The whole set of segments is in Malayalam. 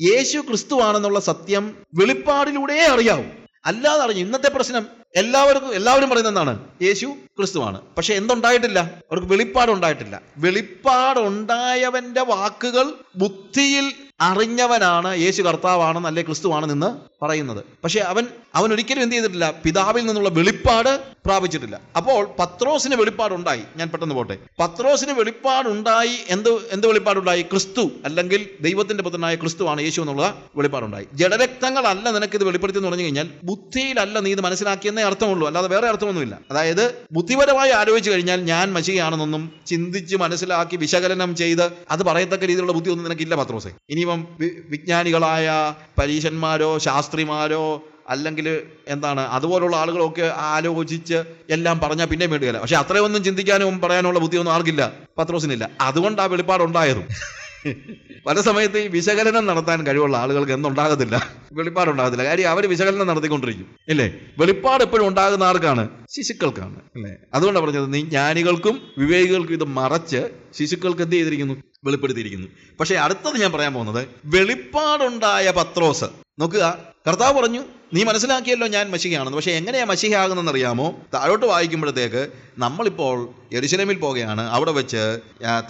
യേശു ക്രിസ്തുവാണെന്നുള്ള സത്യം വെളിപ്പാടിലൂടെ അറിയാവൂ. അല്ലാതെ അറിഞ്ഞു. ഇന്നത്തെ പ്രശ്നം എല്ലാവർക്കും എല്ലാവരും പറയുന്ന എന്താണ്? യേശു ക്രിസ്തുവാണ്. പക്ഷെ എന്തുണ്ടായിട്ടില്ല? അവർക്ക് വെളിപ്പാടുണ്ടായിട്ടില്ല വെളിപ്പാടുണ്ടായവന്റെ വാക്കുകൾ ബുദ്ധിയിൽ അറിഞ്ഞവനാണ് യേശു കർത്താവാണെന്ന് അല്ലെ ക്രിസ്തുവാണെന്ന് പറയുന്നത്. പക്ഷെ അവൻ അവൻ ഒരിക്കലും എന്ത് ചെയ്തിട്ടില്ല? പിതാവിൽ നിന്നുള്ള വെളിപ്പാട് പ്രാപിച്ചിട്ടില്ല. അപ്പോൾ പത്രോസിന് വെളിപ്പാടുണ്ടായി. ഞാൻ പെട്ടെന്ന് പോട്ടെ. പത്രോസിന് വെളിപ്പാടുണ്ടായി. എന്ത് എന്ത് വെളിപ്പാടുണ്ടായി? ക്രിസ്തു അല്ലെങ്കിൽ ദൈവത്തിന്റെ പുത്രനായ ക്രിസ്തുവാണ് യേശു എന്നുള്ള വെളിപ്പാടുണ്ടായി. ജഡരക്തങ്ങളല്ല നിനക്ക് ഇത് വെളിപ്പെടുത്തി എന്ന് പറഞ്ഞു കഴിഞ്ഞാൽ ബുദ്ധിയിലല്ല നീ ഇത് മനസ്സിലാക്കിയെന്നേ അർത്ഥമുള്ളൂ. അല്ലാതെ വേറെ അർത്ഥമൊന്നുമില്ല. അതായത് ബുദ്ധിപരമായി ആലോചിച്ച് കഴിഞ്ഞാൽ ഞാൻ മശികയാണെന്നൊന്നും ചിന്തിച്ച് മനസ്സിലാക്കി വിശകലനം ചെയ്ത് അത് പറയത്തക്ക രീതിയിലുള്ള ബുദ്ധിയൊന്നും നിനക്കില്ല പത്രോസെ. ഇനിയിപ്പം വിജ്ഞാനികളായ പരീശന്മാരോ ശാസ്ത്രിമാരോ അല്ലെങ്കിൽ എന്താണ് അതുപോലുള്ള ആളുകളൊക്കെ ആലോചിച്ച് എല്ലാം പറഞ്ഞാൽ പിന്നെ വേണ്ടിയല്ല പക്ഷെ അത്രയൊന്നും ചിന്തിക്കാനും പറയാനുള്ള ബുദ്ധിയൊന്നും ആർക്കില്ല. പത്രോസിനില്ല. അതുകൊണ്ട് ആ വെളിപ്പാടുണ്ടായതും പല സമയത്ത് ഈ വിശകലനം നടത്താൻ കഴിവുള്ള ആളുകൾക്ക് എന്തുണ്ടാകത്തില്ല വെളിപ്പാടുണ്ടാകത്തില്ല കാര്യം അവർ വിശകലനം നടത്തിക്കൊണ്ടിരിക്കും. ഇല്ലേ? വെളിപ്പാട് എപ്പോഴും ഉണ്ടാകുന്ന ആർക്കാണ്? ശിശുക്കൾക്കാണ്. അല്ലേ അതുകൊണ്ടാണ് പറഞ്ഞത് നീ ജ്ഞാനികൾക്കും വിവേകികൾക്കും ഇത് മറച്ച് ശിശുക്കൾക്ക് എന്ത് ചെയ്തിരിക്കുന്നു? വെളിപ്പെടുത്തിയിരിക്കുന്നു. പക്ഷേ അടുത്തത് ഞാൻ പറയാൻ പോകുന്നത് വെളിപ്പാടുണ്ടായ പത്രോസ്. നോക്കുക കർത്താവ് പറഞ്ഞു നീ മനസ്സിലാക്കിയല്ലോ ഞാൻ മഷികയാണെന്ന് പക്ഷേ എങ്ങനെയാ മഷികയാകുന്നതെന്ന് അറിയാമോ താഴോട്ട് വായിക്കുമ്പോഴത്തേക്ക് നമ്മളിപ്പോൾ എരുശലേമിൽ പോകുകയാണ് അവിടെ വെച്ച്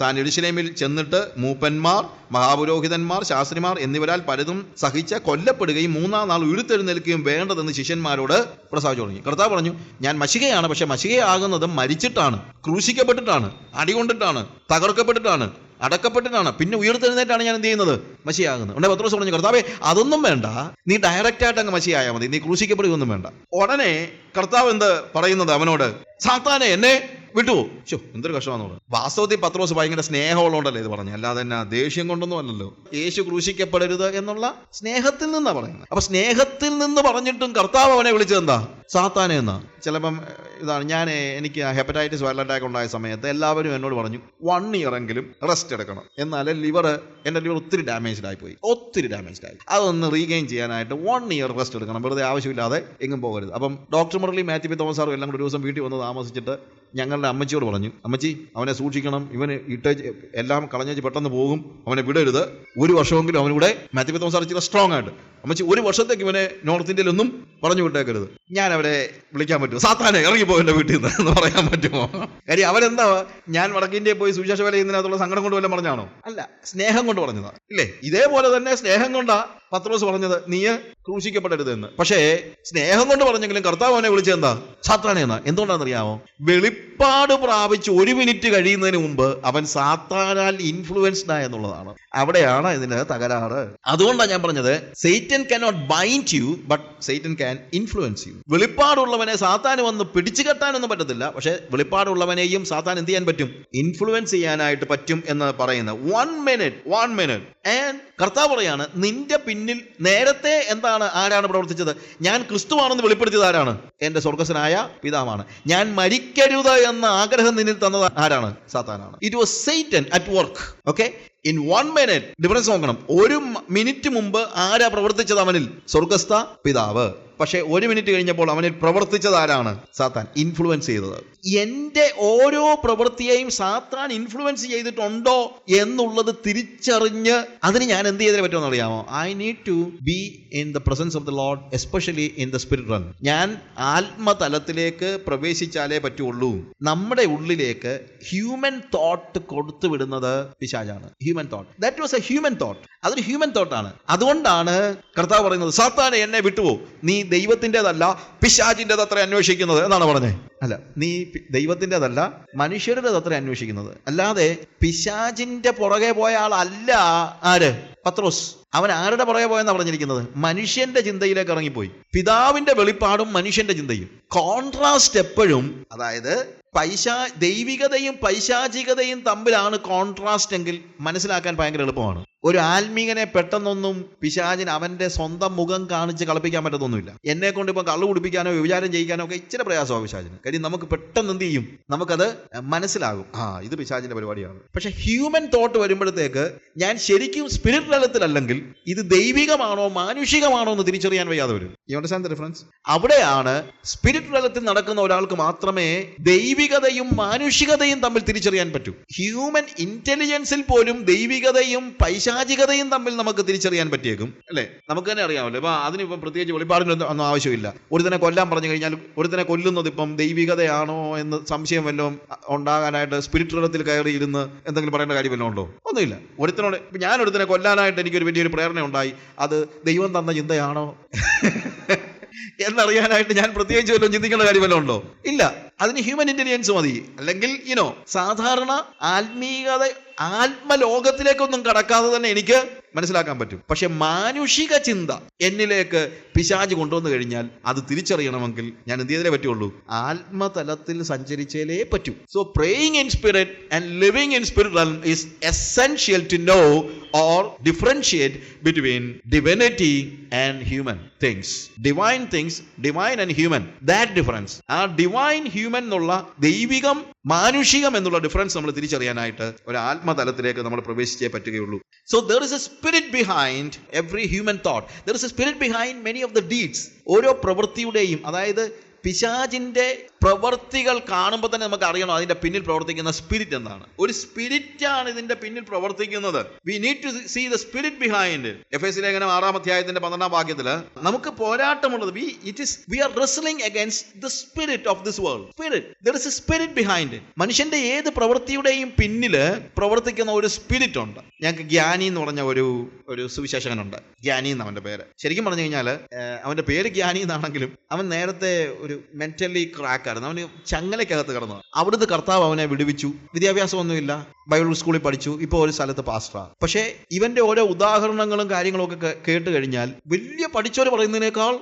താൻ എരുശലേമിൽ ചെന്നിട്ട് മൂപ്പന്മാർ മഹാപുരോഹിതന്മാർ ശാസ്ത്രിമാർ എന്നിവരാൽ പലതും സഹിച്ച കൊല്ലപ്പെടുകയും മൂന്നാം നാൾ ഉരുത്തെഴുന്നേൽക്കുകയും വേണ്ടതെന്ന് ശിഷ്യന്മാരോട് പ്രസാദിച്ചു തുടങ്ങി. കർത്താവ് പറഞ്ഞു ഞാൻ മഷികയാണ് പക്ഷെ മഷികയാകുന്നത് മരിച്ചിട്ടാണ് ക്രൂശിക്കപ്പെട്ടിട്ടാണ് അടികൊണ്ടിട്ടാണ് തകർക്കപ്പെട്ടിട്ടാണ് അടക്കപ്പെട്ടിട്ടാണ് പിന്നെ ഉയർത്തെഴുന്നേറ്റാണ് ഞാൻ എന്ത് ചെയ്യുന്നത്? മഷിയാകുന്നത്. ഉണ്ടെ പത്രോസ് പറഞ്ഞു കർത്താവേ അതൊന്നും വേണ്ട. നീ ഡയറക്റ്റ് ആയിട്ട് അങ്ങ് മഷിയായാൽ മതി. നീ ക്രൂശിക്കപ്പെടുകയൊന്നും വേണ്ട. ഉടനെ കർത്താവ് എന്ത് പറയുന്നത് അവനോട്? സാത്താനെ എന്നെ വിട്ടുപോ ഷോ എന്തൊരു കഷ്ടമാണെന്ന് പറഞ്ഞു. വാസ്തവത്തിൽ പത്രോസ് ഭയങ്കര സ്നേഹമുള്ളതുകൊണ്ടല്ലേ ഇത് പറഞ്ഞു അല്ലാതെ തന്നെ ദേഷ്യം കൊണ്ടൊന്നും അല്ലല്ലോ. യേശു ക്രൂശിക്കപ്പെടരുത് എന്നുള്ള സ്നേഹത്തിൽ നിന്നാണ് പറയുന്നത്. അപ്പൊ സ്നേഹത്തിൽ നിന്ന് പറഞ്ഞിട്ടും കർത്താവ് അവനെ വിളിച്ചത് സാത്താനെ എന്നാ. ചിലപ്പം ഇതാണ് ഞാൻ എനിക്ക് ഹെപ്പറ്റൈറ്റിസ് വൈറൽ അറ്റാക്ക് ഉണ്ടായ സമയത്ത് എല്ലാവരും എന്നോട് പറഞ്ഞു വൺ ഇയർ എങ്കിലും റെസ്റ്റ് എടുക്കണം. എന്നാൽ ലിവർ എന്റെ ലിവർ ഒത്തിരി ഡാമേജ്ഡ് പോയി ഒത്തിരി ഡാമേജ്ഡ് ആയി. അതൊന്ന് റീഗെയിൻ ചെയ്യാനായിട്ട് വൺ ഇയർ റെസ്റ്റ് എടുക്കണം. വെറുതെ ആവശ്യമില്ലാതെ എങ്ങും പോകരുത്. അപ്പം ഡോക്ടർ മുരളി മാത്യു തോമസ് സാറും എല്ലാം കൂടി ദിവസം വീട്ടിൽ വന്ന് താമസിച്ചിട്ട് ഞങ്ങളുടെ അമ്മച്ചിയോട് പറഞ്ഞു അമ്മച്ചി അവനെ സൂക്ഷിക്കണം. ഇവന് ഇട്ട് എല്ലാം കളഞ്ഞേച്ച് പെട്ടെന്ന് പോകും. അവനെ വിടരുത്. ഒരു വർഷമെങ്കിലും അവനൂടെ മാത്യു തോമസ് സാർ ഇച്ചിരി സ്ട്രോങ് ആയിട്ട് അമ്മച്ചി ഒരു വർഷത്തേക്ക് ഇവനെ നോർത്ത് ഇന്ത്യയിലൊന്നും പറഞ്ഞു വിട്ടേക്കരുത്. ഞാൻ അവരെ വിളിക്കാൻ പറ്റുമോ? സാത്താനെ ഇറങ്ങിപ്പോ എന്റെ വീട്ടിൽ നിന്ന് എന്ന് പറയാൻ പറ്റുമോ? കാര്യം അവരെന്താ ഞാൻ വടക്കിന്ത്യയിൽ പോയി സുവിശേഷ വേല ചെയ്യുന്നതിനകത്തുള്ള സങ്കടം കൊണ്ട് വല്ലതും പറഞ്ഞാണോ അല്ല സ്നേഹം കൊണ്ട് പറഞ്ഞതാ. ഇല്ലേ? ഇതേപോലെ തന്നെ സ്നേഹം കൊണ്ടാ പത്രോസ് പറഞ്ഞത് നീ ക്രൂശിക്കപ്പെടരുത് എന്ന് പക്ഷേ സ്നേഹം കൊണ്ട് പറഞ്ഞെങ്കിലും കർത്താവ് അവനെ വിളിച്ചെന്താ സാത്താനെ എന്നാ എന്തുകൊണ്ടാണെന്നറിയാമോ വെളിപ്പാട് പ്രാപിച്ച് ഒരു മിനിറ്റ് കഴിയുന്നതിന് മുമ്പ് അവൻ സാത്താനാൽ ഇൻഫ്ലുവൻസ്ഡ് ആയെന്നുള്ളതാണ് അവിടെയാണ് ഇതിന് തകരാറ്. അതുകൊണ്ടാണ് ഞാൻ പറഞ്ഞത് Satan cannot bind you but Satan can influence you വെളിപ്പാടുള്ളവനെ സാത്താൻ വന്ന് പിടിച്ചു കെട്ടാനൊന്നും പറ്റത്തില്ല. പക്ഷേ വെളിപ്പാടുള്ളവനെയും സാത്താൻ എന്ത് ചെയ്യാൻ പറ്റും? ഇൻഫ്ലുവൻസ് ചെയ്യാനായിട്ട് പറ്റും എന്ന് പറയുന്നത് one minute one minute and കർത്താവ് പറയാണ് നിന്റെ പിന്നിൽ നേരത്തെ എന്താണ് ആരാണ് പ്രവർത്തിച്ചത്? ഞാൻ ക്രിസ്തുവാണെന്ന് വെളിപ്പെടുത്തിയത് ആരാണ്? എന്റെ സ്വർഗസ്വനായ പിതാവാണ്. ഞാൻ മരിക്കരുത് എന്ന ആഗ്രഹം നിന്നിൽ തന്നത് ആരാണ്? സാത്താനാണ്. It was Satan at work okay in one minute difference നോക്കണം. ഒരു മിനിറ്റ് മുമ്പ് ആരാ പ്രവർത്തിച്ചത് അവനിൽ? സ്വർഗസ്ഥ പിതാവ്. പക്ഷേ ഒരു മിനിറ്റ് കഴിഞ്ഞപ്പോൾ അവനിൽ പ്രവർത്തിച്ചത് ആരാണ്? സാത്താൻ. ഇൻഫ്ലുവൻസ് ചെയ്തത്. എന്റെ ഓരോ പ്രവൃത്തിയെയും സാത്താൻ ഇൻഫ്ലുവൻസ് ചെയ്തിട്ടുണ്ടോ എന്നുള്ളത് തിരിച്ചറിഞ്ഞ് അതിന് ഞാൻ എന്ത് ചെയ്തേ പറ്റുമെന്ന് അറിയാമോ? I need to be in the presence of the Lord especially in the spirit realm ഞാൻ ആത്മതലത്തിലേക്ക് പ്രവേശിച്ചാലേ പറ്റുള്ളൂ. നമ്മുടെ ഉള്ളിലേക്ക് ഹ്യൂമൻ തോട്ട് കൊടുത്തു വിടുന്നത് പിശാജാണ് human thought that was a human thought അതൊരു ഹ്യൂമൻ തോട്ടാണ് അതുകൊണ്ടാണ് കർത്താവ് പറയുന്നത് സാത്താനെ എന്നെ വിട്ടുപോകും നീ ദൈവത്തിന്റെതല്ല പിശാചിന്റെത് അത്ര അന്വേഷിക്കുന്നത്. എന്നാണ് പറഞ്ഞത് അല്ല നീ ദൈവത്തിന്റെതല്ല മനുഷ്യരുടെ അത്ര അന്വേഷിക്കുന്നത്. അല്ലാതെ പിശാജിന്റെ പുറകെ പോയ ആളല്ല ആര്? പത്രോസ്. അവൻ ആരുടെ പുറകെ പോയെന്നാണ് പറഞ്ഞിരിക്കുന്നത്? മനുഷ്യന്റെ ചിന്തയിലേക്ക് ഇറങ്ങിപ്പോയി. പിതാവിന്റെ വെളിപ്പാടും മനുഷ്യന്റെ ചിന്തയും. കോൺട്രാസ്റ്റ് എപ്പോഴും അതായത് പൈശാ ദൈവികതയും പൈശാചികതയും തമ്മിലാണ് കോൺട്രാസ്റ്റ് എങ്കിൽ മനസ്സിലാക്കാൻ ഭയങ്കര എളുപ്പമാണ്. ഒരു ആത്മീകനെ പെട്ടെന്നൊന്നും പിശാചിന് അവന്റെ സ്വന്തം മുഖം കാണിച്ച് കളിപ്പിക്കാൻ പറ്റത്തൊന്നുമില്ല. എന്നെ കൊണ്ട് ഇപ്പം കള്ളു കുടിപ്പിക്കാനോ വിചാരം ചെയ്യിക്കാനോ ഒക്കെ ഇച്ചിരി പ്രയാസമാണ് പിശാചിന്. കാര്യം നമുക്ക് പെട്ടെന്ന് എന്ത് ചെയ്യും? നമുക്കത് മനസ്സിലാകും. ആ ഇത് പിശാചിന്റെ പരിപാടിയാണ്. പക്ഷെ ഹ്യൂമൻ തോട്ട് വരുമ്പോഴത്തേക്ക് ഞാൻ ശരിക്കും സ്പിരിറ്റ് തലത്തിലല്ലെങ്കിൽ ഇത് ദൈവികമാണോ മാനുഷികമാണോ എന്ന് തിരിച്ചറിയാൻ വയ്യാതെ വരും. യു ഡിഫറൻസ് അവിടെയാണ് സ്പിരിറ്റ് തലത്തിൽ നടക്കുന്ന ഒരാൾക്ക് മാത്രമേ ദൈവികതയും മാനുഷികതയും തമ്മിൽ തിരിച്ചറിയാൻ പറ്റൂ. ഹ്യൂമൻ ഇന്റലിജൻസിൽ പോലും ദൈവികതയും പൈശാചികതയും തമ്മിൽ നമുക്ക് തിരിച്ചറിയാൻ പറ്റിയേക്കും അല്ലേ? നമുക്ക് തന്നെ അറിയാമല്ലോ. ഇപ്പൊ അതിനിപ്പം പ്രത്യേകിച്ച് വെളിപ്പാടിനൊന്നും ഒന്നും ആവശ്യമില്ല. ഒരുത്തനെ കൊല്ലാൻ പറഞ്ഞു കഴിഞ്ഞാൽ ഒരുത്തനെ കൊല്ലുന്നത് ഇപ്പം ദൈവികതയാണോ എന്ന് സംശയം വല്ലതും ഉണ്ടാകാനായിട്ട് സ്പിരിറ്റ് തലത്തിൽ കയറി ഇരുന്ന് എന്തെങ്കിലും പറയേണ്ട കാര്യം വല്ലതും ഉണ്ടോ? ഒന്നുമില്ല. ഒരുത്തനോട് ഞാൻ ഒരുത്തനെ കൊല്ലാനായിട്ട് എനിക്കൊരു വലിയൊരു പ്രേരണ ഉണ്ടായി. അത് ദൈവം തന്ന ചിന്തയാണോ? എന്നറിയാനായിട്ട് ഞാൻ പ്രത്യേകിച്ച് വല്ലതും ചിന്തിക്കേണ്ട കാര്യം വല്ലതും ഉണ്ടോ? ഇല്ല. അതിന് ഹ്യൂമൻ ഇന്റലിജൻസ് മതി. അല്ലെങ്കിൽ ഇനോ സാധാരണ ആത്മീയത ആത്മലോകത്തിലേക്കൊന്നും കടക്കാതെ തന്നെ എനിക്ക് മനസ്സിലാക്കാൻ പറ്റും. പക്ഷെ മാനുഷിക ചിന്ത എന്നിലേക്ക് പിശാജ് കൊണ്ടുവന്നു കഴിഞ്ഞാൽ അത് തിരിച്ചറിയണമെങ്കിൽ ഞാൻ എന്ത് ചെയ്തേ പറ്റുള്ളൂ? ആത്മതലത്തിൽ സഞ്ചരിച്ചാലേ പറ്റൂ. So praying in spirit and living in spirit is essential to know or differentiate between divinity and human things divine things divine and human that difference ആ ഡിവൈൻ ഹ്യൂമൻ എന്നുള്ള ദൈവികം മാനുഷികം എന്നുള്ള ഡിഫറൻസ് നമ്മൾ തിരിച്ചറിയാനായിട്ട് ഒരു ആത്മതലത്തിലേക്ക് നമ്മൾ പ്രവേശിച്ചേ പറ്റുകയുള്ളൂ. So there is a spirit behind every human thought there is a spirit behind many of the deeds ഓരോ പ്രവൃത്തിയുടെയും അതായത് പിശാചിന്റെ പ്രവർത്തികൾ കാണുമ്പോൾ തന്നെ നമുക്ക് അറിയണം അതിന്റെ പിന്നിൽ പ്രവർത്തിക്കുന്ന സ്പിരിറ്റ് എന്താണ്. ഒരു സ്പിരിറ്റ് ആണ് ഇതിന്റെ പിന്നിൽ പ്രവർത്തിക്കുന്നത്. We need to see the spirit behind Ephesians ലേഖനം ആറാം അധ്യായത്തിന്റെ പന്ത്രണ്ടാം വാക്യത്തിൽ നമുക്ക് പോരാട്ടമുള്ളത് we it is we are wrestling against the spirit of this world spirit there is a spirit behind മനുഷ്യന്റെ ഏത് പ്രവൃത്തിയുടെയും പിന്നിൽ പ്രവർത്തിക്കുന്ന ഒരു സ്പിരിറ്റ് ഉണ്ട്. ഞങ്ങൾക്ക് ജ്ഞാനി എന്ന് പറഞ്ഞ ഒരു ഒരു സുവിശേഷകനുണ്ട്. ജ്ഞാനി എന്ന് അവന്റെ പേര്. ശരിക്കും പറഞ്ഞു കഴിഞ്ഞാൽ അവന്റെ പേര് ജ്ഞാനി എന്നാണെങ്കിലും അവൻ നേരത്തെ ഒരു മെന്റലി ക്രാക്ക് ആയിരുന്നു അവന് ചങ്ങലക്കകത്ത് കിടന്നു. അവിടുന്ന് കർത്താവ് അവനെ വിടുവിച്ചു. വിദ്യാഭ്യാസമൊന്നുമില്ല. ബൈബിൾ സ്കൂളിൽ പഠിച്ചു. ഇപ്പോൾ ഒരു സ്ഥലത്ത് പാസ്റ്റർ പക്ഷേ ഇവന്റെ ഓരോ ഉദാഹരണങ്ങളും കാര്യങ്ങളും ഒക്കെ കേട്ട് കഴിഞ്ഞാൽ വലിയ പഠിച്ചവർ പറയുന്നതിനേക്കാൾ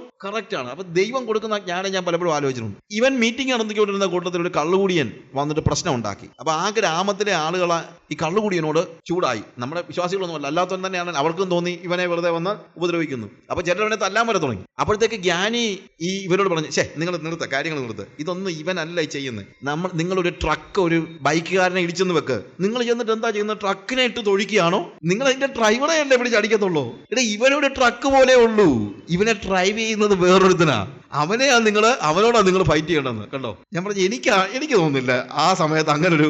ആണ്. അപ്പൊ ദൈവം കൊടുക്കുന്ന ജ്ഞാനം ഞാൻ പലപ്പോഴും ആലോചിച്ചിട്ടുണ്ട്. ഇവൻ മീറ്റിംഗ് നടത്തിക്കൊണ്ടിരുന്ന കൂട്ടത്തിൽ ഒരു കള്ളുകൂടിയൻ വന്നിട്ട് പ്രശ്നം ഉണ്ടാക്കി. അപ്പൊ ആ ഗ്രാമത്തിലെ ആളുകൾ ഈ കള്ളുകൂടിയനോട് ചൂടായി. നമ്മുടെ വിശ്വാസികളൊന്നും അല്ല അല്ലാത്തവൻ തന്നെയാണ് അവർക്കും തോന്നി ഇവനെ വെറുതെ വന്ന് ഉപദ്രവിക്കുന്നു. അപ്പൊ ചിലർ അവനെ തല്ലാൻ വരെ തുടങ്ങി. അപ്പോഴത്തേക്ക് ജ്ഞാനി ഈ ഇവരോട് പറഞ്ഞു ശേ നിങ്ങൾ നിർത്ത കാര്യങ്ങൾ നിർത്ത്. ഇതൊന്നും ഇവനല്ല ഈ ചെയ്യുന്നത് നമ്മൾ നിങ്ങളൊരു ട്രക്ക് ഒരു ബൈക്കുകാരനെ ഇടിച്ചെന്ന് വെക്ക്. നിങ്ങൾ ചെന്നിട്ട് എന്താ ചെയ്യുന്നത് ട്രക്കിനെ ഇട്ട് തൊഴിക്കുകയാണോ നിങ്ങൾ അതിന്റെ ഡ്രൈവറെ അല്ലേ പിടിച്ച് അടിക്കത്തുള്ളൂ. എടാ ഇവനൊരു ട്രക്ക് പോലെ ഉള്ളൂ. ഇവനെ ഡ്രൈവ് ചെയ്യുന്നത് വേറൊരുത്തനാ. അവനെയാ നിങ്ങൾ അവനോടാ നിങ്ങൾ ഫൈറ്റ് ചെയ്യണമെന്ന് കണ്ടോ? ഞാൻ പറഞ്ഞു എനിക്ക് എനിക്ക് തോന്നുന്നില്ല. ആ സമയത്ത് അങ്ങനെ ഒരു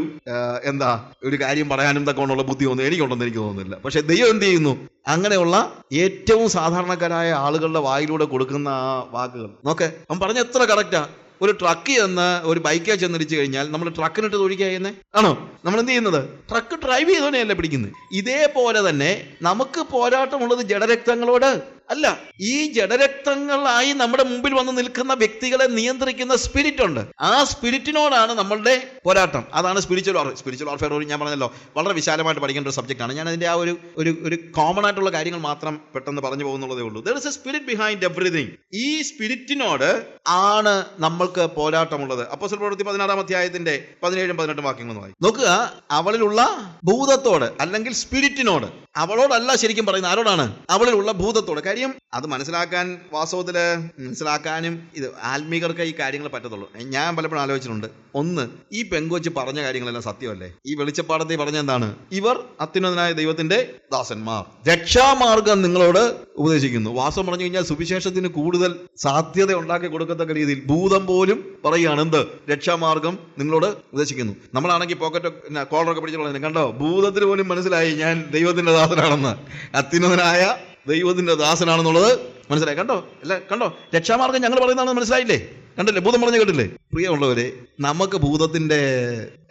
എന്താ ഒരു കാര്യം പറയാനും തക്കോണ്ടുള്ള ബുദ്ധി തോന്നുന്നു എനിക്കുണ്ടെന്ന് എനിക്ക് തോന്നുന്നില്ല. പക്ഷെ ദൈവം എന്ത് ചെയ്യുന്നു? അങ്ങനെയുള്ള ഏറ്റവും സാധാരണക്കാരായ ആളുകളുടെ വായിലൂടെ കൊടുക്കുന്ന ആ വാക്കുകൾ. നോക്കെ അവൻ പറഞ്ഞ എത്ര കറക്റ്റാ ഒരു ട്രക്ക് ചെന്ന് ഒരു ബൈക്കേ ചെന്നിടിച്ചു കഴിഞ്ഞാൽ നമ്മൾ ട്രക്കിനിട്ട് തൊഴിക്കുക ചെയ്യുന്നേ ആണോ? നമ്മൾ എന്ത് ചെയ്യുന്നത്? ട്രക്ക് ഡ്രൈവ് ചെയ്തോനെയല്ലേ പിടിക്കുന്നത് ഇതേപോലെ തന്നെ നമുക്ക് പോരാട്ടമുള്ളത് ജഡരക്തങ്ങളോട് അല്ല ഈ ജഡരക്തങ്ങളായി നമ്മുടെ മുമ്പിൽ വന്ന് നിൽക്കുന്ന വ്യക്തികളെ നിയന്ത്രിക്കുന്ന സ്പിരിറ്റ് ഉണ്ട്. ആ സ്പിരിറ്റിനോടാണ് നമ്മളുടെ പോരാട്ടം. അതാണ് സ്പിരിച്വൽ വാർ സ്പിരിച്വൽ വാർഫെയർ ഞാൻ പറഞ്ഞല്ലോ വളരെ വിശാലമായിട്ട് പഠിക്കേണ്ട ഒരു സബ്ജക്റ്റ് ആണ് ഞാൻ അതിന്റെ ആ ഒരു ഒരു ഒരു കോമൺ ആയിട്ടുള്ള കാര്യങ്ങൾ മാത്രം പെട്ടെന്ന് പറഞ്ഞു പോകുന്നുള്ളതേ ഉള്ളൂ. There is a spirit behind everything ഈ സ്പിരിറ്റിനോട് ആണ് നമ്മൾക്ക് പോരാട്ടമുള്ളത്. അപ്പോസൽ പ്രവൃത്തി പതിനാറാം അധ്യായത്തിന്റെ പതിനേഴും പതിനെട്ടും വാക്യങ്ങൾ വായി നോക്കുക അവളിലുള്ള ഭൂതത്തോട് അല്ലെങ്കിൽ സ്പിരിറ്റിനോട് അവളോടല്ല ശരിക്കും പറയുന്നത് ആരോടാണ്? അവളിലുള്ള ഭൂതത്തോട്. കാര്യം അത് മനസ്സിലാക്കാൻ വാസ്തവത്തിൽ മനസ്സിലാക്കാനും ഇത് ആത്മീകർക്ക് ഈ കാര്യങ്ങൾ പറ്റത്തുള്ളൂ. ഞാൻ പലപ്പോഴും ആലോചിച്ചിട്ടുണ്ട്. ഒന്ന് ഈ പെങ്കൊച്ച് പറഞ്ഞ കാര്യങ്ങളെല്ലാം സത്യമല്ലേ? ഈ വെളിച്ചപ്പാടത്തിൽ പറഞ്ഞ എന്താണ്? ഇവർ അത്യുന്നതനായ ദൈവത്തിന്റെ ദാസന്മാർ. രക്ഷാമാർഗം നിങ്ങളോട് ഉപദേശിക്കുന്നു. വാസം പറഞ്ഞു കഴിഞ്ഞാൽ സുവിശേഷത്തിന് കൂടുതൽ സാധ്യത ഉണ്ടാക്കി കൊടുക്കത്തക്ക രീതിയിൽ ഭൂതം പോലും പറയുകയാണ് എന്ത്? രക്ഷാമാർഗം നിങ്ങളോട് ഉപദേശിക്കുന്നു. നമ്മളാണെങ്കിൽ പോക്കറ്റ് കോളറൊക്കെ പിടിച്ചു കണ്ടോ? ഭൂതത്തിന് പോലും മനസ്സിലായി ഞാൻ ദൈവത്തിന്റെ ദാസനാണെന്ന്. അത്യുന്നതനായ ദൈവത്തിന്റെ ദാസനാണെന്നുള്ളത് മനസ്സിലായി? കണ്ടോ? അല്ല കണ്ടോ? രക്ഷാമാർഗം ഞങ്ങൾ പറയുന്നതാണെന്ന് മനസ്സിലായില്ലേ? കണ്ടില്ലേ? ഭൂതം പറഞ്ഞു കേട്ടില്ലേ? പ്രിയമുള്ളവരെ നമുക്ക് ഭൂതത്തിന്റെ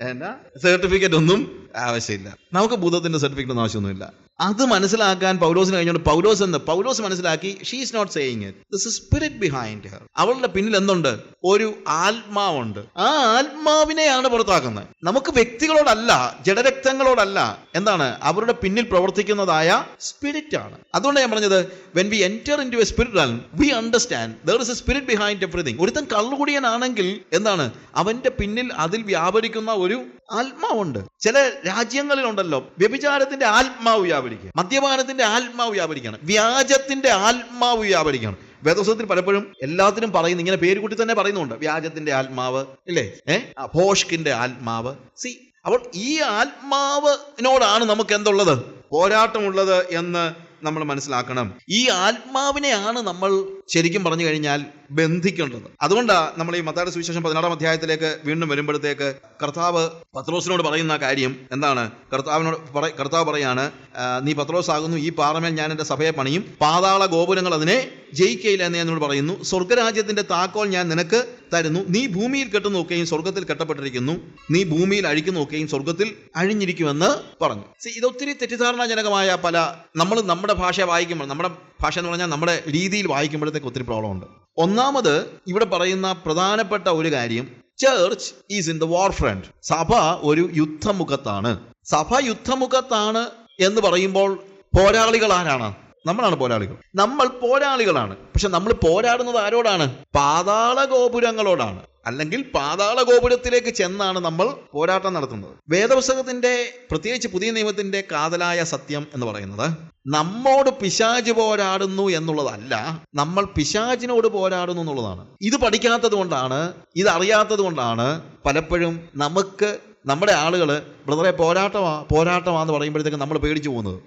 എന്നാ? സർട്ടിഫിക്കറ്റ് ഒന്നും ആവശ്യമില്ല. നമുക്ക് ഭൂതത്തിന്റെ സർട്ടിഫിക്കറ്റ് ഒന്നും ആവശ്യമൊന്നുമില്ല. അത് മനസ്സിലാക്കാൻ പൗലോസിന് കഴിഞ്ഞോണ്ട് പൗലോസ് എന്ന് പൗലോസ് മനസ്സിലാക്കി she is not saying it this spirit behind അവളുടെ പിന്നിൽ എന്തുണ്ട്? ഒരു ആത്മാവുണ്ട്. ആ ആത്മാവിനെയാണ് പുറത്താക്കുന്നത്. നമുക്ക് വ്യക്തികളോടല്ല ജഡരക്തങ്ങളോടല്ല എന്താണ്? അവരുടെ പിന്നിൽ പ്രവർത്തിക്കുന്നതായ സ്പിരിറ്റ് ആണ്. അതുകൊണ്ട് ഞാൻ പറഞ്ഞത് when we enter into a spirit we understand there is a spirit behind everything ഒരുത്തൻ കള്ളുകുടിയനാണെങ്കിൽ എന്താണ്? അവന്റെ പിന്നിൽ അതിൽ വ്യാപരിക്കുന്ന ഒരു ആത്മാവുണ്ട്. ചില രാജ്യങ്ങളിലുണ്ടല്ലോ വ്യഭിചാരത്തിന്റെ ആത്മാവ് വ്യാപരിക്കുക മദ്യപാനത്തിന്റെ ആത്മാവ് വ്യാപരിക്കുകയാണ്. വ്യാജത്തിന്റെ ആത്മാവ് വ്യാപരിക്കുകയാണ്. വേദസ്വത്തിൽ പലപ്പോഴും എല്ലാത്തിനും പറയുന്നു ഇങ്ങനെ പേര് കൂട്ടി തന്നെ പറയുന്നുണ്ട്. വ്യാജത്തിന്റെ ആത്മാവ് ഇല്ലേ? ഏഹ് ഭോഷ്കിന്റെ ആത്മാവ്. സി അപ്പോൾ ഈ ആത്മാവിനോടാണ് നമുക്ക് എന്തുള്ളത്? പോരാട്ടമുള്ളത് എന്ന് നമ്മൾ മനസ്സിലാക്കണം. ഈ ആത്മാവിനെയാണ് നമ്മൾ ശരിക്കും പറഞ്ഞു കഴിഞ്ഞാൽ ബന്ധിക്കേണ്ടത് അതുകൊണ്ടാണ് നമ്മൾ ഈ മത്തായുടെ സുവിശേഷം പതിനാറാം അധ്യായത്തിലേക്ക് വീണ്ടും വരുമ്പോഴത്തേക്ക് കർത്താവ് പത്രോസിനോട് പറയുന്ന കാര്യം എന്താണ്? കർത്താവിനോട് കർത്താവ് പറയാണ് "ആ, നീ പത്രോസ് ആകുന്നു ഈ പാറമേൽ ഞാൻ എന്റെ സഭയെ പണിയും പാതാള ഗോപുരങ്ങൾ അതിനെ ജയിക്കയില്ല എന്ന് എന്നോട് പറയുന്നു സ്വർഗരാജ്യത്തിന്റെ താക്കോൽ ഞാൻ നിനക്ക് തരുന്നു നീ ഭൂമിയിൽ കെട്ടുന്നൊക്കെയും സ്വർഗത്തിൽ കെട്ടപ്പെട്ടിരിക്കുന്നു നീ ഭൂമിയിൽ അഴിക്കുന്നൊക്കെയും സ്വർഗത്തിൽ അഴിഞ്ഞിരിക്കുമെന്ന് പറഞ്ഞു. ഇതൊത്തിരി തെറ്റിദ്ധാരണാജനകമായ പല നമ്മൾ നമ്മുടെ ഭാഷ വായിക്കുമ്പോൾ നമ്മുടെ ഭാഷ എന്ന് പറഞ്ഞാൽ നമ്മുടെ രീതിയിൽ വായിക്കുമ്പോഴത്തേക്ക് ഒത്തിരി പ്രോബ്ലം ഉണ്ട് ഒന്നാമത് ഇവിടെ പറയുന്ന പ്രധാനപ്പെട്ട ഒരു കാര്യം church is in the war front സഭ ഒരു യുദ്ധമുഖത്താണ്. സഭ യുദ്ധമുഖത്താണ് എന്ന് പറയുമ്പോൾ പോരാളികൾ ആരാണ്? നമ്മളാണ് പോരാളികൾ. നമ്മൾ പോരാളികളാണ്. പക്ഷെ നമ്മൾ പോരാടുന്നത് ആരോടാണ്? പാതാള ഗോപുരങ്ങളോടാണ് അല്ലെങ്കിൽ പാതാള ഗോപുരത്തിലേക്ക് ചെന്നാണ് നമ്മൾ പോരാട്ടം നടത്തുന്നത്. വേദപുസ്തകത്തിന്റെ പ്രത്യേകിച്ച് പുതിയ നിയമത്തിന്റെ കാതലായ സത്യം എന്ന് പറയുന്നത് നമ്മോട് പിശാജ് പോരാടുന്നു എന്നുള്ളതല്ല നമ്മൾ പിശാജിനോട് പോരാടുന്നു എന്നുള്ളതാണ്. ഇത് പഠിക്കാത്തത് കൊണ്ടാണ് ഇത് അറിയാത്തത് കൊണ്ടാണ് പലപ്പോഴും നമുക്ക് നമ്മുടെ ആളുകൾ ബ്രദറെ പോരാട്ടമാ പോരാട്ടമാന്ന് പറയുമ്പോഴത്തേക്ക് നമ്മൾ പേടിച്ചു പോകുന്നത്.